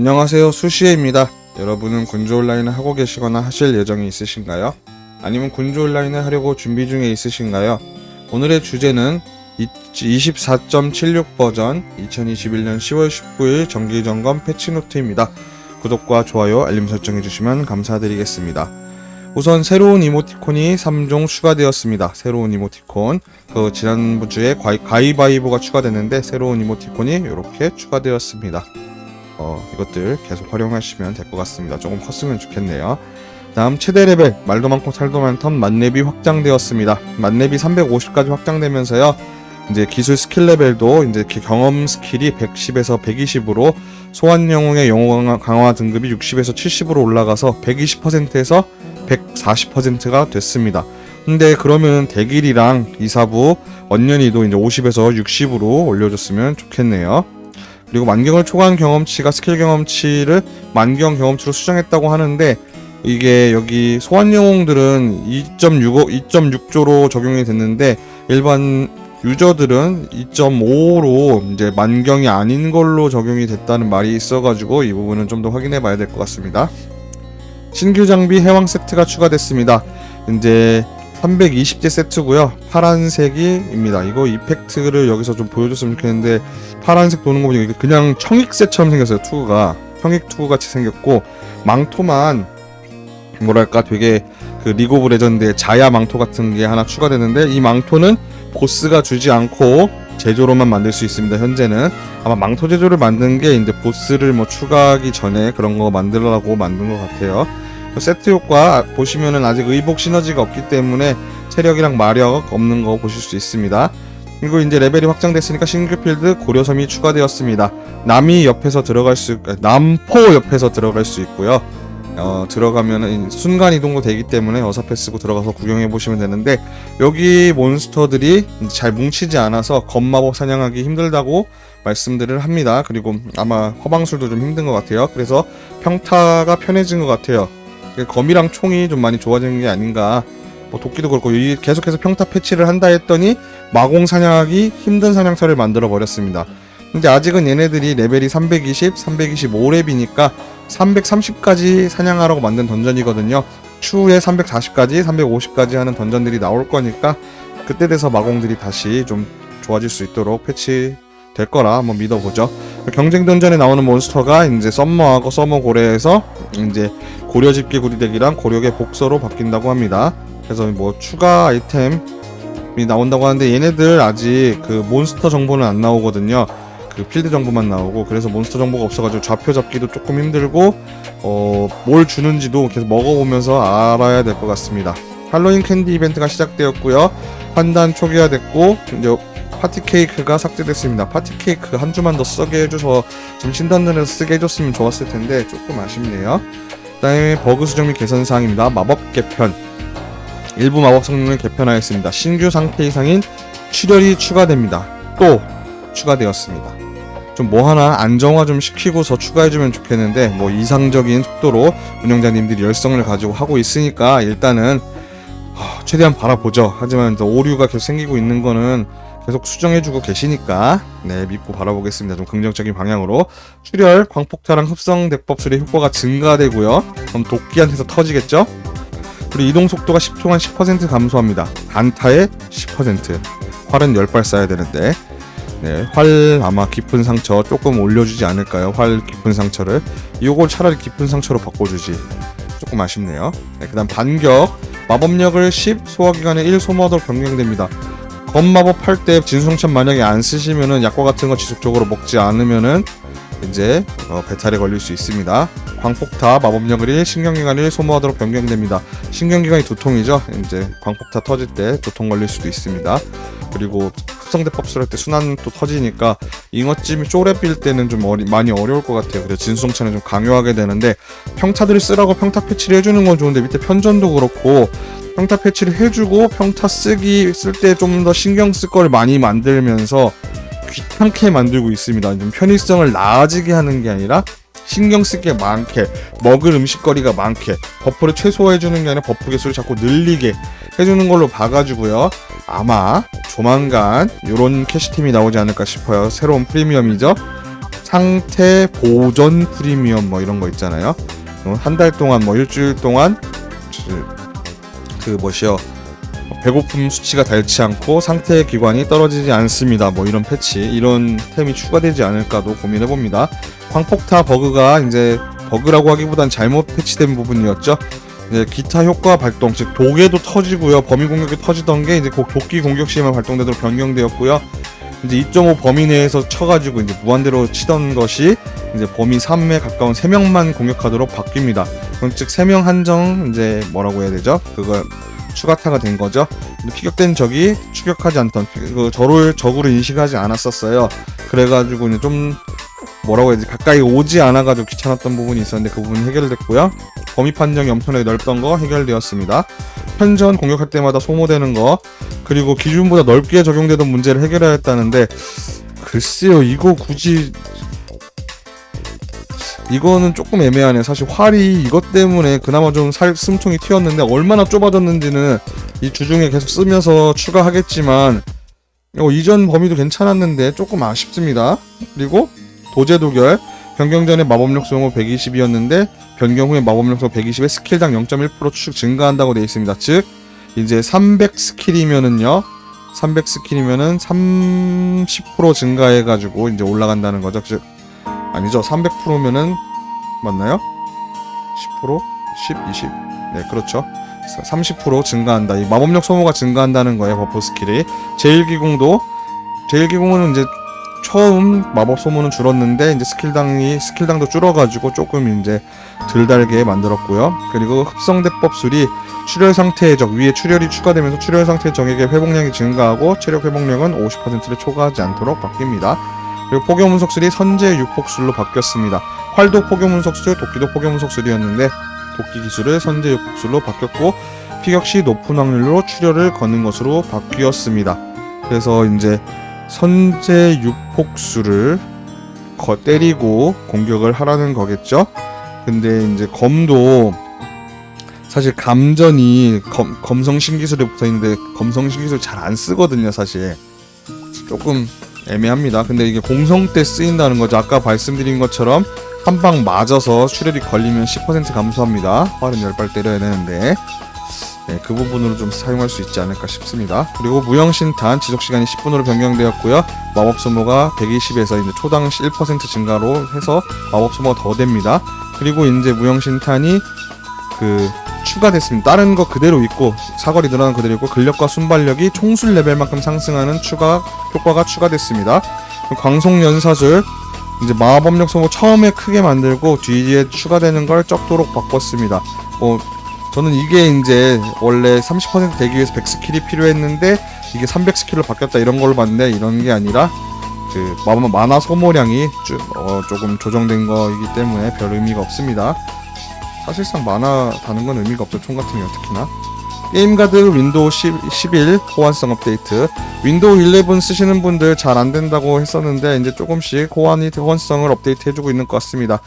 안녕하세요 수시에입니다 여러분은 군조 온라인을 하고 계시거나 하실 예정이 있으신가요? 아니면 군조 온라인을 하려고 준비 중에 있으신가요? 오늘의 주제는 24.76 버전 2021년 10월 19일 정기점검 패치노트입니다 구독과 좋아요 알림 설정해 주시면 감사드리겠습니다 우선 새로운 이모티콘이 3종 추가되었습니다. 새로운 이모티콘. 그 지난번 주에 가위, 가위바위보가 추가됐는데 새로운 이모티콘이 이렇게 추가되었습니다. 어, 이것들 계속 활용하시면 될 것 같습니다. 조금 컸으면 좋겠네요. 다음 최대 레벨 말도 많고 살도 많던 만렙이 확장되었습니다. 만렙이 350까지 확장되면서요. 이제 기술 스킬 레벨도 이제 경험 스킬이 110에서 120으로 소환 영웅의 영웅 강화 등급이 60에서 70으로 올라가서 120%에서 140%가 됐습니다. 근데 그러면 대길이랑 이사부 원년이도 이제 50에서 60으로 올려줬으면 좋겠네요. 그리고 만경을 초과한 경험치가 스킬 경험치를 만경 경험치로 수정했다고 하는데 이게 여기 소환 영웅들은 2.65, 2.6조로 적용이 됐는데 일반 유저들은 2.5로 이제 만경이 아닌 걸로 적용이 됐다는 말이 있어가지고 이 부분은 좀 더 확인해 봐야 될 것 같습니다. 신규 장비 해왕 세트가 추가됐습니다. 이제 320개 세트고요. 파란색이입니다. 이거 이펙트를 여기서 좀 보여줬으면 좋겠는데 파란색 도는 거 보니까 그냥 청익새처럼 생겼어요. 투구가 청익 투구 같이 생겼고 망토만 뭐랄까 되게 그 리그 오브 레전드의 자야 망토 같은 게 하나 추가되는데 이 망토는 보스가 주지 않고 제조로만 만들 수 있습니다. 현재는 아마 망토 제조를 만든 게 이제 보스를 뭐 추가하기 전에 그런 거 만들라고 만든 것 같아요. 세트 효과 보시면은 아직 의복 시너지가 없기 때문에 체력이랑 마력 없는 거 보실 수 있습니다. 그리고 이제 레벨이 확장됐으니까 신규 필드 고려섬이 추가되었습니다. 남이 옆에서 들어갈 수, 남포 옆에서 들어갈 수 있고요. 어, 들어가면은 순간 이동도 되기 때문에 어사패 쓰고 들어가서 구경해 보시면 되는데 여기 몬스터들이 잘 뭉치지 않아서 검마법 사냥하기 힘들다고 말씀들을 합니다. 그리고 아마 허방술도 좀 힘든 것 같아요. 그래서 평타가 편해진 것 같아요. 검이랑 총이 좀 많이 좋아지는 게 아닌가. 뭐 도끼도 그렇고 이 계속해서 평타 패치를 한다 했더니 마공 사냥하기 힘든 사냥터를 만들어 버렸습니다. 근데 아직은 얘네들이 레벨이 320, 325렙이니까 330까지 사냥하라고 만든 던전이거든요. 추후에 340까지, 350까지 하는 던전들이 나올 거니까 그때 돼서 마공들이 다시 좀 좋아질 수 있도록 패치 될 거라 한번 믿어보죠. 경쟁 던전에 나오는 몬스터가 이제 썸머하고 서머 고래에서 이제 고려 집게 구리덱이랑 고력의 복서로 바뀐다고 합니다. 그래서 뭐 추가 아이템이 나온다고 하는데 얘네들 아직 그 몬스터 정보는 안 나오거든요. 그 필드 정보만 나오고 그래서 몬스터 정보가 없어가지고 좌표 잡기도 조금 힘들고 어 뭘 주는지도 계속 먹어보면서 알아야 될 것 같습니다. 할로윈 캔디 이벤트가 시작되었고요. 판단 초기화됐고 이제 파티 케이크가 삭제됐습니다. 파티 케이크 한 주만 더 쓰게 해줘서 좀 신단전에서 쓰게 해줬으면 좋았을 텐데 조금 아쉽네요. 그다음에 버그 수정 및 개선 사항입니다. 마법 개편 일부 마법 성능을 개편하였습니다. 신규 상태 이상인 출혈이 추가됩니다. 또 추가되었습니다. 좀뭐 하나 안정화 좀 시키고서 추가해주면 좋겠는데 뭐 이상적인 속도로 운영자님들이 열성을 가지고 하고 있으니까 일단은 하, 최대한 바라보죠. 하지만 또 오류가 계속 생기고 있는 거는 계속 수정해주고 계시니까 네 믿고 바라보겠습니다. 좀 긍정적인 방향으로 출혈, 광폭타랑 흡성 대법술의 효과가 증가되고요. 그럼 도끼한테서 터지겠죠? 그리고 이동 속도가 10초간 10% 감소합니다. 단타에 10%. 활은 10발 쏴야 되는데 네, 활 아마 깊은 상처 조금 올려주지 않을까요? 활 깊은 상처를 이걸 차라리 깊은 상처로 바꿔주지 조금 아쉽네요. 네, 그 다음 반격 마법력을 10 소화기간에 1 소모하도록 변경됩니다. 검마법 할 때 진성천 만약에 안 쓰시면은 약과 같은 거 지속적으로 먹지 않으면은 이제 어, 배탈에 걸릴 수 있습니다. 광폭타 마법력을 1 신경기간 1 소모하도록 변경됩니다. 신경기간이 두통이죠. 이제 광폭타 터질 때 두통 걸릴 수도 있습니다. 그리고 흡성대법 쓸 때 순환 또 터지니까 잉어찜이 쪼래 빌 때는 좀 어리, 많이 어려울 것 같아요. 그래서 진수성차는 좀 강요하게 되는데 평타들을 쓰라고 평타 패치를 해주는 건 좋은데 밑에 편전도 그렇고 평타 패치를 해주고 평타 쓰기 쓸 때 좀 더 신경 쓸 걸 많이 만들면서 귀찮게 만들고 있습니다. 좀 편의성을 나아지게 하는 게 아니라 신경 쓸게 많게 먹을 음식거리가 많게 버프를 최소화해주는 게 아니라 버프 개수를 자꾸 늘리게 해주는 걸로 봐가지고요. 아마 조만간 이런 캐시팀이 나오지 않을까 싶어요. 새로운 프리미엄이죠. 상태 보존 프리미엄 뭐 이런 거 있잖아요. 한 달 동안 뭐 일주일 동안 그, 그 뭐시여 배고픔 수치가 닳지 않고 상태 기관이 떨어지지 않습니다. 뭐 이런 패치 이런 템이 추가되지 않을까도 고민해 봅니다. 광폭타 버그가 이제 버그라고 하기보단 잘못 패치된 부분이었죠. 이제 기타 효과 발동, 즉 독에도 터지고요. 범위 공격이 터지던 게 이제 곧 도끼 공격 시에만 발동되도록 변경되었고요. 이제 2.5 범위 내에서 쳐가지고 이제 무한대로 치던 것이 이제 범위 3에 가까운 3명만 공격하도록 바뀝니다. 그럼 즉 3명 한정 이제 뭐라고 해야 되죠? 그거 추가타가 된 거죠. 피격된 적이 추격하지 않던 그 저를 적으로 인식하지 않았었어요. 그래가지고 이제 좀 뭐라고 해야 되지 가까이 오지 않아가지고 귀찮았던 부분이 있었는데 그 부분 해결됐고요. 범위 판정이 엄청나게 넓던 거 해결되었습니다. 편전 공격할 때마다 소모되는 거 그리고 기준보다 넓게 적용되던 문제를 해결해야 했다는데 글쎄요 이거 굳이 이거는 조금 애매하네. 사실 활이 이것 때문에 그나마 좀 살 숨통이 튀었는데 얼마나 좁아졌는지는 이 주중에 계속 쓰면서 추가하겠지만 어, 이전 범위도 괜찮았는데 조금 아쉽습니다. 그리고 도제도결. 변경 전에 마법력 소모 120이었는데 변경 후에 마법력 소모 120에 스킬당 0.1% 추측 증가한다고 되어 있습니다. 즉 이제 300 스킬이면은요 300 스킬이면은 30% 증가해가지고 이제 올라간다는 거죠. 즉 아니죠 300%면은 맞나요? 10%? 10, 20. 네, 그렇죠. 30% 증가한다. 이 마법력 소모가 증가한다는 거예요, 버프 스킬이. 제1기공도, 제1기공은 이제 처음 마법 소모는 줄었는데, 이제 스킬당이, 스킬당도 줄어가지고 조금 이제 덜 달게 만들었고요. 그리고 흡성대법 술이 출혈 상태의 적, 위에 출혈이 추가되면서 출혈 상태의 적에게 회복량이 증가하고 체력 회복량은 50%를 초과하지 않도록 바뀝니다. 그리고 포교문석술이 선제 육폭술로 바뀌었습니다. 활도 포교문석술, 도끼도 포교문석술이었는데 도끼 기술을 선제 육폭술로 바뀌었고 피격 시 높은 확률로 출혈을 거는 것으로 바뀌었습니다. 그래서 이제 선제 육폭술을 거 때리고 공격을 하라는 거겠죠. 근데 이제 검도 사실 감전이 검, 검성 신기술에 붙어 있는데 검성 신기술 잘 안 쓰거든요, 사실. 조금 애매합니다. 근데 이게 공성 때 쓰인다는 거죠. 아까 말씀드린 것처럼 한 방 맞아서 출혈이 걸리면 10% 감소합니다. 활은 10발 때려야 되는데 네, 그 부분으로 좀 사용할 수 있지 않을까 싶습니다. 그리고 무형신탄 지속시간이 10분으로 변경되었고요. 마법 소모가 120에서 이제 초당 1% 증가로 해서 마법 소모가 더 됩니다. 그리고 이제 무형신탄이 그 추가됐습니다. 다른 거 그대로 있고 사거리 늘어난 그대로 있고 근력과 순발력이 총술 레벨만큼 상승하는 추가 효과가 추가됐습니다. 광속 연사술 이제 마법력 소모 처음에 크게 만들고 뒤에 추가되는 걸 적도록 바꿨습니다. 뭐 저는 이게 이제 원래 30% 되기 위해서 100스킬이 필요했는데 이게 300스킬로 바뀌었다 이런 걸로 봤는데 이런 게 아니라 그 마- 만화 소모량이 좀, 어, 조금 조정된 거이기 때문에 별 의미가 없습니다. 사실상 만화 다는 건 의미가 없죠. 총 같은 경우 특히나. 게임가드 윈도우 10, 11 호환성 업데이트. 윈도우 11 쓰시는 분들 잘 안 된다고 했었는데 이제 조금씩 호환이 호환성을 업데이트 해주고 있는 것 같습니다.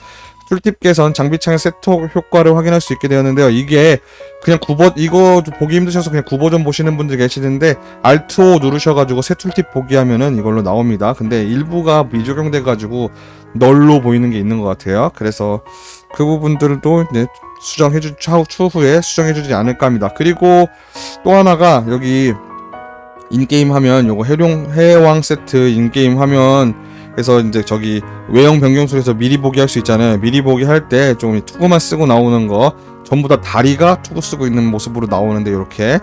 툴팁 개선 장비창의 세트 효과를 확인할 수 있게 되었는데요. 이게 그냥 9버 이거 좀 보기 힘드셔서 그냥 9버전 보시는 분들 계시는데 Alt5 누르셔가지고 새 툴팁 보기 하면은 이걸로 나옵니다. 근데 일부가 미적용돼가지고 널로 보이는 게 있는 것 같아요. 그래서 그 부분들도 이제 수정해주 추후에 수정해주지 않을까 합니다. 그리고 또 하나가 여기 인게임 하면 요거 해룡 해왕 세트 인게임 화면 그래서 이제 저기 외형 변경술에서 미리 보기 할 수 있잖아요. 미리 보기 할때좀 투구만 쓰고 나오는 거 전부 다 다리가 투구 쓰고 있는 모습으로 나오는데 이렇게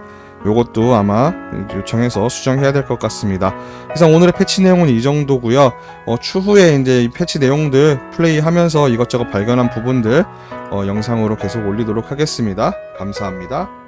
요것도 아마 요청해서 수정해야 될 것 같습니다. 이상 오늘의 패치 내용은 이 정도고요. 어, 추후에 이제 이 패치 내용들 플레이하면서 이것저것 발견한 부분들 어, 영상으로 계속 올리도록 하겠습니다. 감사합니다.